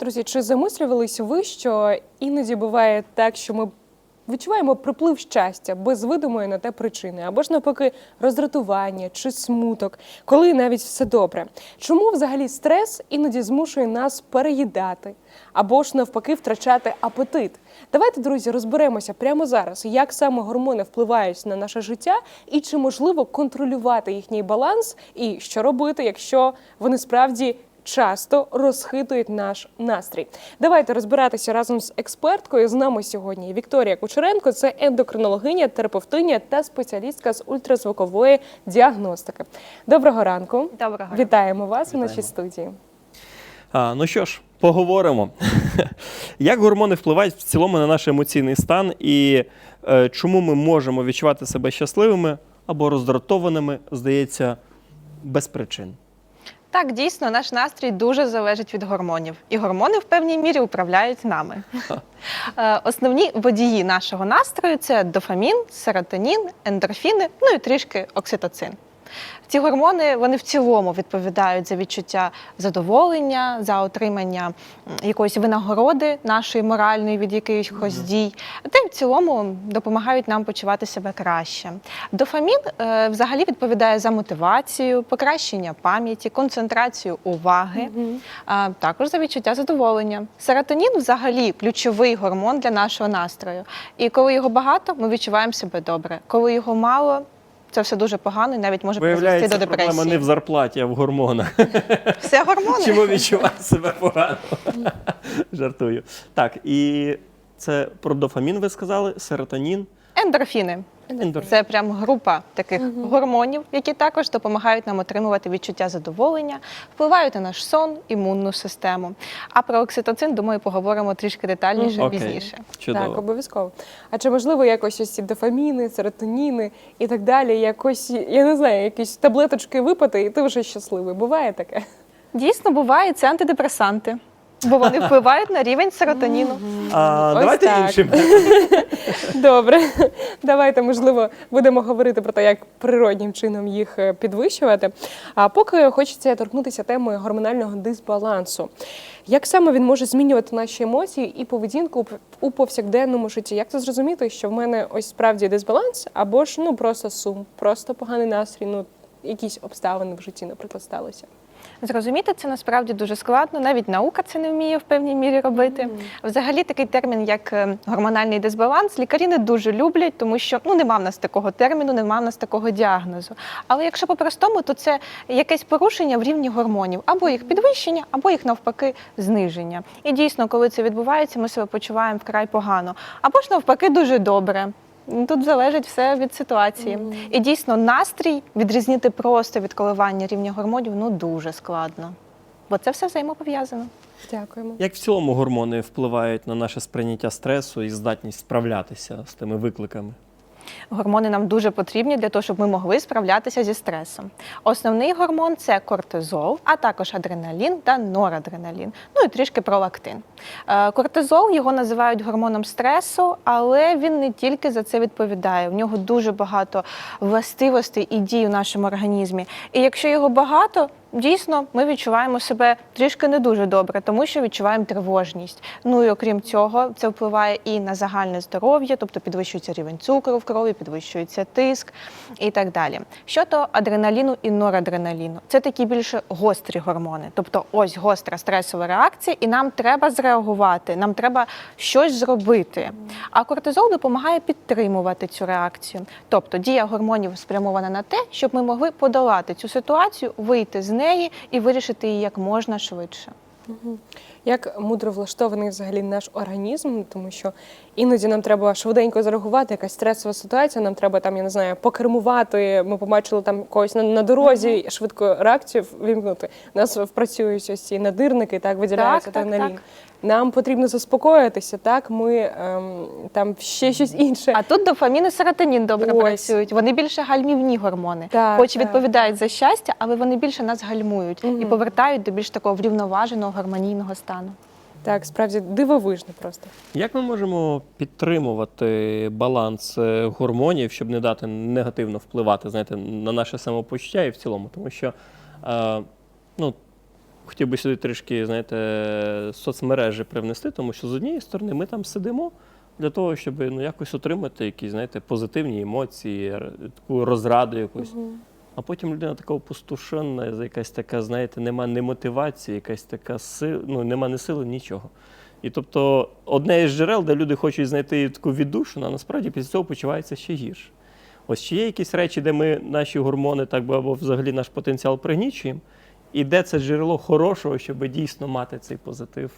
Друзі, чи замислювалися ви, що іноді буває так, що ми відчуваємо приплив щастя без видимої на те причини, або ж навпаки роздратування чи смуток, коли навіть все добре? Чому взагалі стрес іноді змушує нас переїдати, або ж навпаки втрачати апетит? Давайте, друзі, розберемося прямо зараз, як саме гормони впливають на наше життя, і чи можливо контролювати їхній баланс, і що робити, якщо вони справді часто розхитують наш настрій. Давайте розбиратися разом з експерткою. З нами сьогодні Вікторія Кучеренко, це ендокринологиня, терапевтиня та спеціалістка з ультразвукової діагностики. Доброго ранку. Доброго Вітаємо вас Вітаємо. нашій студії. А, ну що ж, поговоримо. Як гормони впливають в цілому на наш емоційний стан і е, чому ми можемо відчувати себе щасливими або роздратованими, здається, без причин. Так, дійсно, наш настрій дуже залежить від гормонів, і гормони в певній мірі управляють нами. Е, Основні водії нашого настрою це дофамін, серотонін, ендорфіни, ну і трішки окситоцин. Ці гормони вони в цілому відповідають за відчуття задоволення, за отримання якоїсь винагороди нашої моральної від якихось дій, та й в цілому допомагають нам почувати себе краще. Дофамін е, взагалі відповідає за мотивацію, покращення пам'яті, концентрацію уваги, а також за відчуття задоволення. Серотонін взагалі ключовий гормон для нашого настрою. І коли його багато, ми відчуваємо себе добре. Коли його мало, це все дуже погано і навіть може призвести до до проблема депресії. не в зарплаті, а в гормонах. Все гормони. Чому відчувати себе погано? Жартую. Так, і це про дофамін ви сказали, серотонін. Ендорфіни. Ендорфін. Це прям група таких гормонів, які також допомагають нам отримувати відчуття задоволення, впливають на наш сон, імунну систему. А про окситоцин, думаю, поговоримо трішки детальніше Окей. пізніше. Чудово. Так, обов'язково. А чи можливо якось ось ці дофаміни, серотоніни і так далі, якось, я не знаю, якісь таблеточки випити, і ти вже щасливий. Буває таке? Дійсно, буває це антидепресанти, бо вони впливають на рівень серотоніну. А, Ось давайте так. іншим. Добре, давайте, можливо, будемо говорити про те, як природнім чином їх е, підвищувати. А поки хочеться торкнутися теми гормонального дисбалансу. Як саме він може змінювати наші емоції і поведінку у п- у повсякденному житті? Як це зрозуміти, що в мене ось справді дисбаланс, або ж ну просто сум, просто поганий настрій, ну якісь обставини в житті, наприклад, сталися? Зрозуміти це насправді дуже складно. Навіть наука це не вміє в певній мірі робити. Взагалі, такий термін, як е, гормональний дисбаланс, лікарі не дуже люблять, тому що ну нема в нас такого терміну, нема в нас такого діагнозу. Але якщо по-простому, то це якесь порушення в рівні гормонів, або їх підвищення, або їх навпаки зниження. І дійсно, коли це відбувається, ми себе почуваємо вкрай погано, або ж навпаки дуже добре. Тут залежить все від ситуації. І дійсно настрій відрізнити просто від коливання рівня гормонів ну дуже складно. Бо це все взаємопов'язано. Дякуємо. Як в цілому гормони впливають на наше сприйняття стресу і здатність справлятися з тими викликами? Гормони нам дуже потрібні для того, щоб ми могли справлятися зі стресом. Основний гормон це кортизол, а також адреналін та норадреналін. Ну і трішки пролактин. Е, Кортизол його називають гормоном стресу, але він не тільки за це відповідає. В нього дуже багато властивостей і дій у нашому організмі. І якщо його багато, Дійсно, ми відчуваємо себе трішки не дуже добре, тому що відчуваємо тривожність. Ну і окрім цього, це впливає і на загальне здоров'я, тобто підвищується рівень цукру в крові, підвищується тиск і так далі. Щодо адреналіну і норадреналіну, це такі більше гострі гормони. Тобто, ось гостра стресова реакція, і нам треба зреагувати, нам треба щось зробити. А кортизол допомагає підтримувати цю реакцію. Тобто дія гормонів спрямована на те, щоб ми могли подолати цю ситуацію, вийти з неї і вирішити її як можна швидше. Як мудро влаштований взагалі наш організм, тому що іноді нам треба швиденько зреагувати, якась стресова ситуація, нам треба там, я не знаю, покермувати. Ми побачили там когось на, на дорозі, швидко реакцію вімкнути. У нас впрацюють ось ці надирники, так виділяється Так, так, адреналін. так. Нам потрібно заспокоїтися, так ми ем, там ще щось інше. А тут дофамін і серотонін добре Ось. працюють. Вони більше гальмівні гормони, Так, хоч так. відповідають за щастя, але вони більше нас гальмують і повертають до більш такого врівноваженого гармонійного стану. Так, справді дивовижно просто. Як ми можемо підтримувати баланс е, гормонів, щоб не дати негативно впливати знаєте, на наше самопочуття і в цілому? Тому що е, ну, хотів би сюди трішки, знаєте, соцмережі привнести, тому що з однієї сторони ми там сидимо для того, щоб ну, якось отримати якісь, знаєте, позитивні емоції, таку розраду якусь. А потім людина така опустошенна, якась така, знаєте, нема не мотивації, якась така сила, ну нема не сили, нічого. І тобто одне із джерел, де люди хочуть знайти таку віддушину, а насправді після цього почувається ще гірше. Ось чи є якісь речі, де ми наші гормони, так би або взагалі наш потенціал пригнічуємо, і де це джерело хорошого, щоб дійсно мати цей позитив?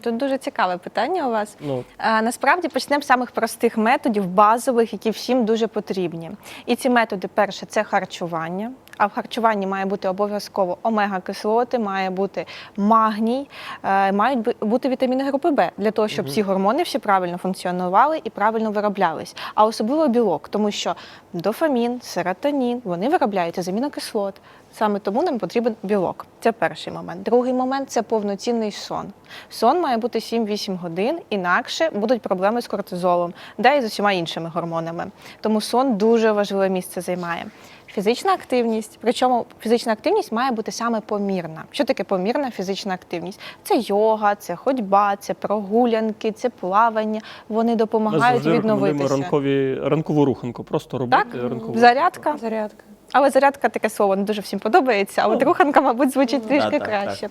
Тут дуже цікаве питання у вас. Ну, Насправді почнемо з самих простих методів, базових, які всім дуже потрібні. І ці методи, перше, це харчування. А в харчуванні має бути обов'язково омега-кислоти, має бути магній, е, мають бути вітаміни групи Б для того, щоб ці гормони всі правильно функціонували і правильно вироблялись. А особливо білок, тому що дофамін, серотонін вони виробляються з амінокислот. Саме тому нам потрібен білок. Це перший момент. Другий момент це повноцінний сон. Сон має бути 7-8 годин, інакше будуть проблеми з кортизолом, да і з усіма іншими гормонами. Тому сон дуже важливе місце займає. Фізична активність, причому фізична активність має бути саме помірна. Що таке помірна фізична активність? Це йога, це ходьба, це прогулянки, це плавання. Вони ми допомагають завжди відновитися. ранкові, ранкову руханку. Просто робити Так, ранкову зарядка. Зарядка. Але зарядка таке слово не дуже всім подобається, а от Ну, руханка, мабуть, звучить трішки краще.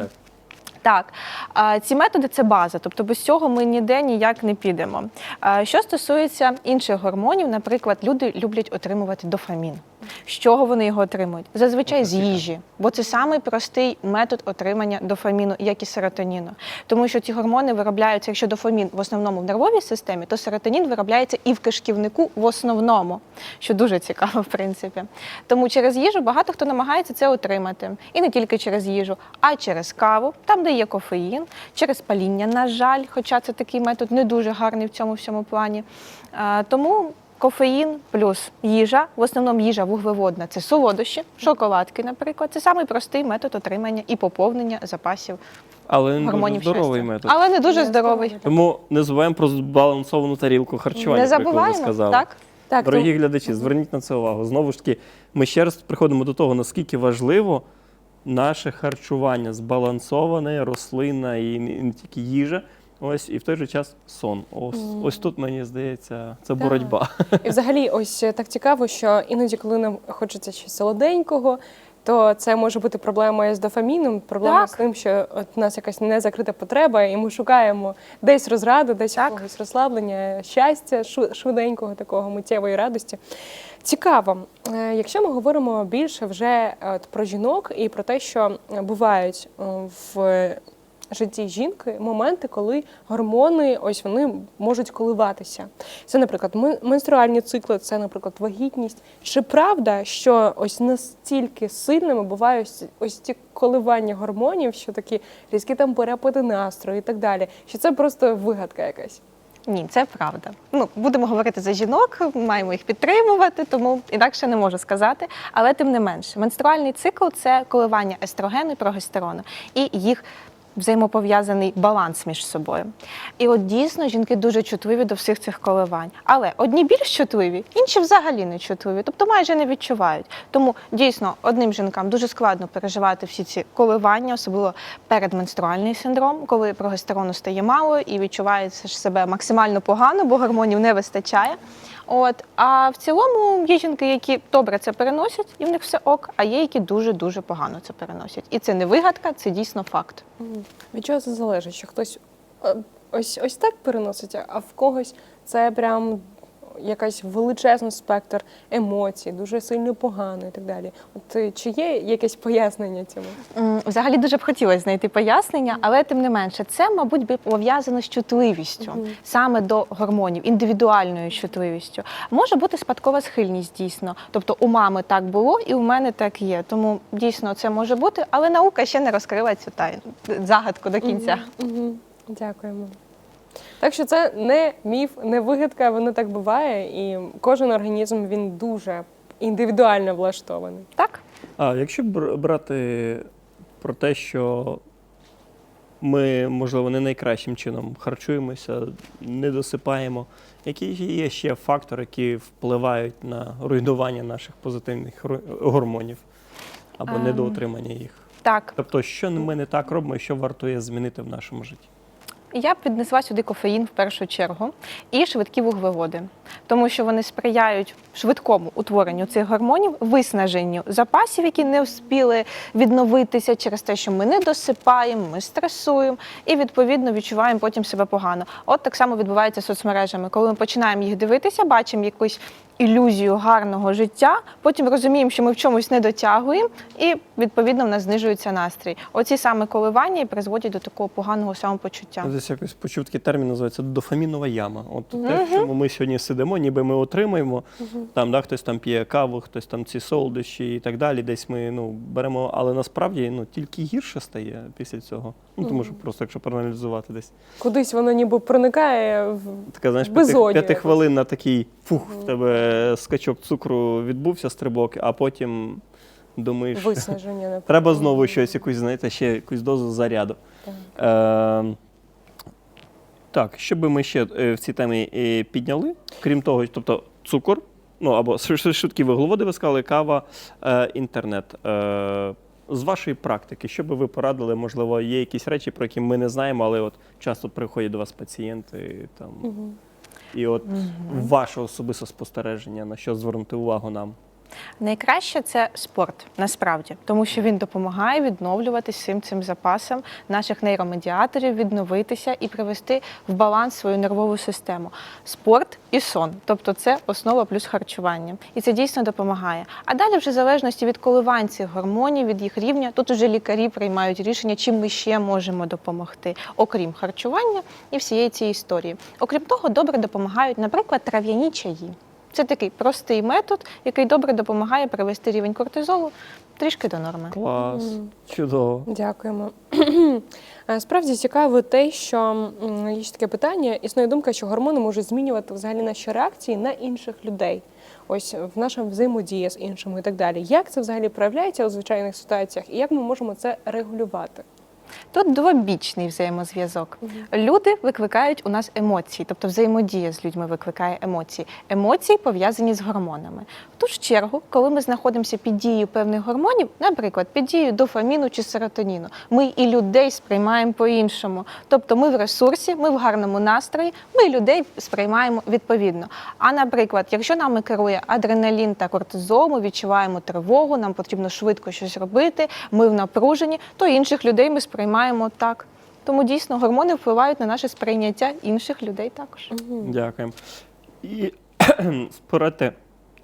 Так, ці методи це база, тобто без цього ми ніде ніяк не підемо. Що стосується інших гормонів, наприклад, люди люблять отримувати дофамін. З чого вони його отримують? Зазвичай з їжі, бо це самий простий метод отримання дофаміну, як і серотоніну. Тому що ці гормони виробляються, якщо дофамін в основному в нервовій системі, то серотонін виробляється і в кишківнику в основному, що дуже цікаво, в принципі. Тому через їжу багато хто намагається це отримати. І не тільки через їжу, а через каву, там, де є кофеїн, через паління, на жаль, хоча це такий метод не дуже гарний в цьому всьому плані. Тому кофеїн плюс їжа, в основному їжа вуглеводна, це солодощі, шоколадки, наприклад. Це самий простий метод отримання і поповнення запасів Але не дуже гормонів здоровий щастя. метод. Але не дуже Не здоровий. здоровий. Тому не забуваємо про збалансовану тарілку харчування, Не про яку ви забуваємо, сказали. так? Так, Дорогі то- глядачі, зверніть на це увагу. Знову ж таки, ми ще раз приходимо до того, наскільки важливо наше харчування збалансоване, рослинна і не не тільки їжа. Ось і в той же час сон. Ось, ось тут мені здається, це Так. боротьба. І взагалі, ось е, так цікаво, що іноді, коли нам хочеться щось солоденького, то це може бути проблемою з дофаміном, проблема Так. з тим, що от у нас якась незакрита потреба, і ми шукаємо десь розраду, десь Так. якогось розслаблення, щастя, шу- швиденького такого миттєвої радості. Цікаво, Е, якщо ми говоримо більше вже е, от, про жінок і про те, що бувають в житті жінки моменти, коли гормони ось вони можуть коливатися. Це, наприклад, менструальні цикли, це, наприклад, вагітність. Чи правда, що ось настільки сильними бувають ось, ці коливання гормонів, що такі різкі там перепади настрою і так далі? Що це просто вигадка якась? Ні, це правда. Ну, будемо говорити за жінок, маємо їх підтримувати, тому інакше не можу сказати. Але тим не менше, менструальний цикл це коливання естрогену і прогестерону і їх взаємопов'язаний баланс між собою. І от дійсно жінки дуже чутливі до всіх цих коливань. Але одні більш чутливі, інші взагалі не чутливі, тобто майже не відчувають. Тому дійсно одним жінкам дуже складно переживати всі ці коливання, особливо передменструальний синдром, коли прогестерону стає мало і відчувається себе максимально погано, бо гормонів не вистачає. От а в цілому є жінки, які добре це переносять, і в них все ок, а є, які дуже дуже погано це переносять. І це не вигадка, це дійсно факт. Від чого це залежить? Що хтось е, ось ось так переносить, а в когось це прям якась величезний спектр емоцій, дуже сильно погано і так далі. От е, чи є якесь пояснення цьому? Взагалі дуже б хотілося знайти пояснення, але тим не менше, це, мабуть, би пов'язано з чутливістю саме до гормонів, індивідуальною чутливістю. Може бути спадкова схильність дійсно. Тобто у мами так було, і у мене так є. Тому дійсно це може бути, але наука ще не розкрила цю тайну загадку до кінця. Угу. Дякуємо. Так що це не міф, не вигадка, воно так буває, і кожен організм він дуже індивідуально влаштований. Так? А якщо бр- брати про те, що ми, можливо, не найкращим чином харчуємося, не досипаємо, які є ще фактори, які впливають на руйнування наших позитивних гормонів або Ем, недоотримання їх? Так, Тобто, що ми не так робимо, і що вартує змінити в нашому житті? Я б віднесла сюди кофеїн в першу чергу і швидкі вуглеводи, тому що вони сприяють швидкому утворенню цих гормонів, виснаженню запасів, які не встигли відновитися через те, що ми не досипаємо, ми стресуємо і відповідно відчуваємо потім себе погано. От так само відбувається з соцмережами. Коли ми починаємо їх дивитися, бачимо якусь ілюзію гарного життя, потім розуміємо, що ми в чомусь не дотягуємо, і відповідно в нас знижується настрій. Оці саме коливання і призводять до такого поганого самопочуття. Десь якось почув такий термін, називається дофамінова яма. От те, в чому ми сьогодні сидимо, ніби ми отримуємо. Там да, хтось там п'є каву, хтось там ці солодощі і так далі. Десь ми ну, беремо, але насправді ну, тільки гірше стає після цього. Ну, тому що просто якщо проаналізувати десь. Кудись воно ніби проникає в Така, знаєш, п'яти, хвилин на такий фух, в тебе скачок цукру відбувся, стрибок, а потім думаєш, виснаження. треба знову щось, якусь, знаєте, ще якусь дозу заряду. Так. Е, так, що би ми ще е, в цій темі е, підняли, крім того, тобто цукор, ну або швидкі вуглеводи, ви сказали, кава, е, інтернет. Е, з вашої практики, що би ви порадили, можливо, є якісь речі, про які ми не знаємо, але от часто приходять до вас пацієнти там. Мгм. І от ваше особисте спостереження, на що звернути увагу нам. Найкраще це спорт насправді, тому що він допомагає відновлювати всім цим запасам наших нейромедіаторів, відновитися і привести в баланс свою нервову систему. Спорт і сон, тобто це основа плюс харчування, і це дійсно допомагає. А далі, вже в залежності від коливань цих гормонів, від їх рівня, тут уже лікарі приймають рішення, чим ми ще можемо допомогти, окрім харчування і всієї цієї історії. Окрім того, добре допомагають, наприклад, трав'яні чаї. Це такий простий метод, який добре допомагає привести рівень кортизолу трішки до норми. Клас, чудово. Дякуємо. Е, Справді цікаво те, що є ще таке питання. Існує думка, що гормони можуть змінювати взагалі наші реакції на інших людей. Ось в нашому взаємодії з іншими і так далі. Як це взагалі проявляється у звичайних ситуаціях, і як ми можемо це регулювати? Тут двобічний взаємозв'язок. Люди викликають у нас емоції, тобто взаємодія з людьми викликає емоції. Емоції пов'язані з гормонами. В ту ж чергу, коли ми знаходимося під дією певних гормонів, наприклад, під дією дофаміну чи серотоніну, ми і людей сприймаємо по-іншому. Тобто ми в ресурсі, ми в гарному настрої, ми людей сприймаємо відповідно. А наприклад, якщо нами керує адреналін та кортизол, ми відчуваємо тривогу, нам потрібно швидко щось робити, ми в напруженні, то інших людей ми сприймаємо так. Тому дійсно гормони впливають на наше сприйняття інших людей також. Дякуємо. І порадьте,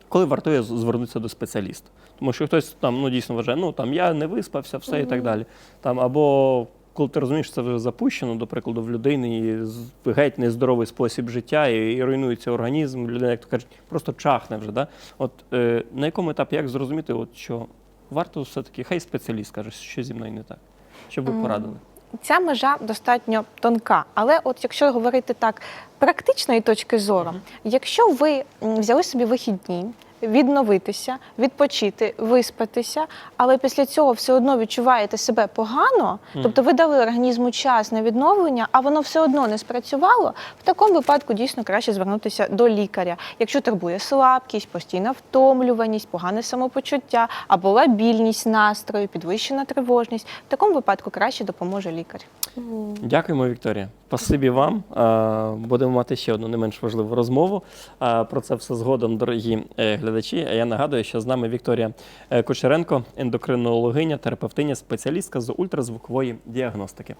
коли вартує звернутися до спеціаліста? Тому що хтось там ну, дійсно вважає, ну там я не виспався, все і так далі. Там, або коли ти розумієш, що це вже запущено, до прикладу, в людини і геть нездоровий спосіб життя, і, і руйнується організм, людина, як то кажуть, просто чахне вже. Да? От е, на якому етапі як зрозуміти, от, що варто все-таки, хай спеціаліст каже, що зі мною не так. Що б ви порадили? Ця межа достатньо тонка, але от якщо говорити так практичної точки зору, якщо ви взяли собі вихідні, відновитися, відпочити, виспатися, але після цього все одно відчуваєте себе погано, тобто ви дали організму час на відновлення, а воно все одно не спрацювало, в такому випадку дійсно краще звернутися до лікаря. Якщо турбує слабкість, постійна втомлюваність, погане самопочуття або лабільність настрою, підвищена тривожність, в такому випадку краще допоможе лікар. Дякуємо, Вікторія. Спасибі вам. Е, Будемо мати ще одну не менш важливу розмову. Е, Про це все згодом, дорогі е, глядачі. А я нагадую, що з нами Вікторія Кучеренко, ендокринологиня, терапевтиня, спеціалістка з ультразвукової діагностики.